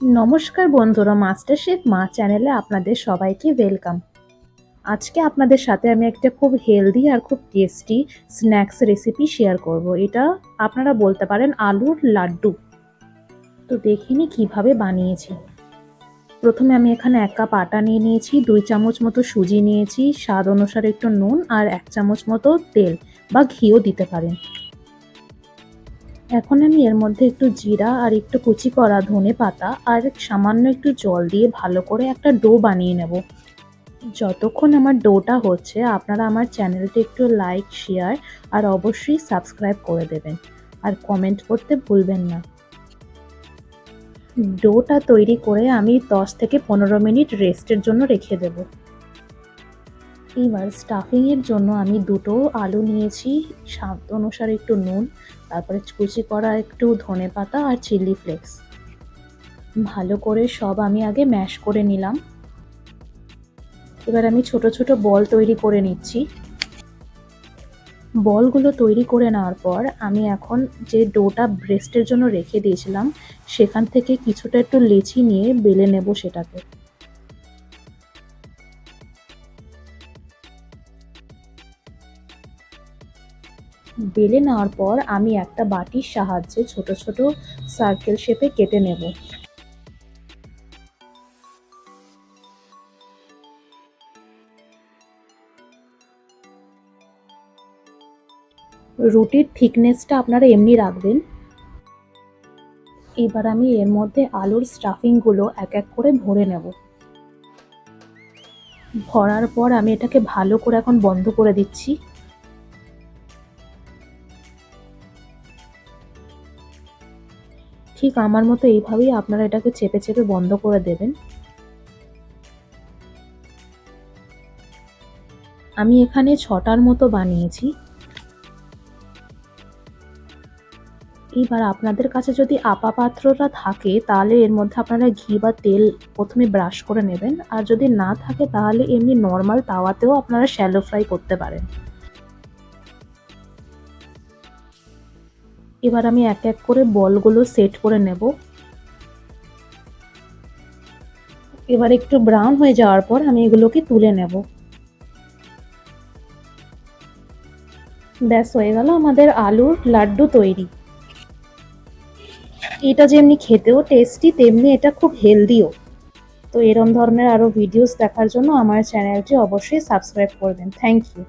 নমস্কার বন্ধুরা master chef মা চ্যানেলে আপনাদের সবাইকে ওয়েলকাম আজকে আপনাদের সাথে আমি একটা খুব হেলদি আর খুব টেস্টি স্ন্যাক্স রেসিপি শেয়ার করব। এটা আপনারা বলতে পারেন আলুর লাড্ডু। তো দেখিনি কীভাবে বানিয়েছি। প্রথমে আমি এখানে এক কাপ আটা নিয়ে নিয়েছি, দুই চামচ মতো সুজি নিয়েছি, স্বাদ অনুসারে একটু নুন আর এক চামচ মতো তেল বা ঘিও দিতে পারেন। এখন আমি এর মধ্যে একটু জিরা আর একটু কুচি করা ধনে পাতা আর সামান্য একটু জল দিয়ে ভালো করে একটা ডো বানিয়ে নেব। যতক্ষণ আমার ডোটা হচ্ছে, আপনারা আমার চ্যানেলটি একটু লাইক, শেয়ার আর অবশ্যই সাবস্ক্রাইব করে দেবেন। আর কমেন্ট করতে ভুলবেন না। ডোটা তৈরি করে আমি দশ থেকে পনেরো মিনিট রেস্টের জন্য রেখে দেব। এবার স্টাফিংয়ের জন্য আমি দুটো আলু নিয়েছি, স্বাদ অনুসারে একটু নুন, তারপরে কুচি করা একটু ধনে পাতা আর চিলি ফ্লেক্স ভালো করে সব আমি আগে ম্যাশ করে নিলাম। এবার আমি ছোট ছোট বল তৈরি করে নিচ্ছি। বলগুলো তৈরি করে নেওয়ার পর আমি এখন যে ডোটা ব্রেস্টের জন্য রেখে দিয়েছিলাম, সেখান থেকে কিছুটা একটু লেচি নিয়ে বেলে নেব সেটাকে। বেলে নেওয়ার পর আমি একটা বাটির সাহায্যে ছোট ছোট সার্কেল শেপে কেটে নেব। রুটির থিকনেসটা আপনারা এমনি রাখবেন। এবার আমি এর মধ্যে আলুর স্টাফিংগুলো এক এক করে ভরে নেব। ভরার পর আমি এটাকে ভালো করে এখন বন্ধ করে দিচ্ছি। ঠিক আমার মতো এইভাবেই আপনারা এটাকে চেপে চেপে বন্ধ করে দেবেন। আমি এখানে ছটার মতো বানিয়েছি। এবার আপনাদের কাছে যদি আপা পাত্রটা থাকে, তাহলে এর মধ্যে আপনারা ঘি বা তেল প্রথমে ব্রাশ করে নেবেন। আর যদি না থাকে, তাহলে এমনি নর্মাল তাওয়াতেও আপনারা শ্যালো ফ্রাই করতে পারেন। এবার আমি এক এক করে বলগুলো সেট করে নেব। এবার একটু ব্রাউন হয়ে যাওয়ার পর আমি এগুলোকে তুলে নেব। ব্যাস, হয়ে গেল আমাদের আলুর লাড্ডু তৈরি। এটা যেমনি খেতেও টেস্টি তেমনি এটা খুব হেলদিও তো এরম ধরনের আরও ভিডিওস দেখার জন্য আমার চ্যানেলটি অবশ্যই সাবস্ক্রাইব করবেন। Thank you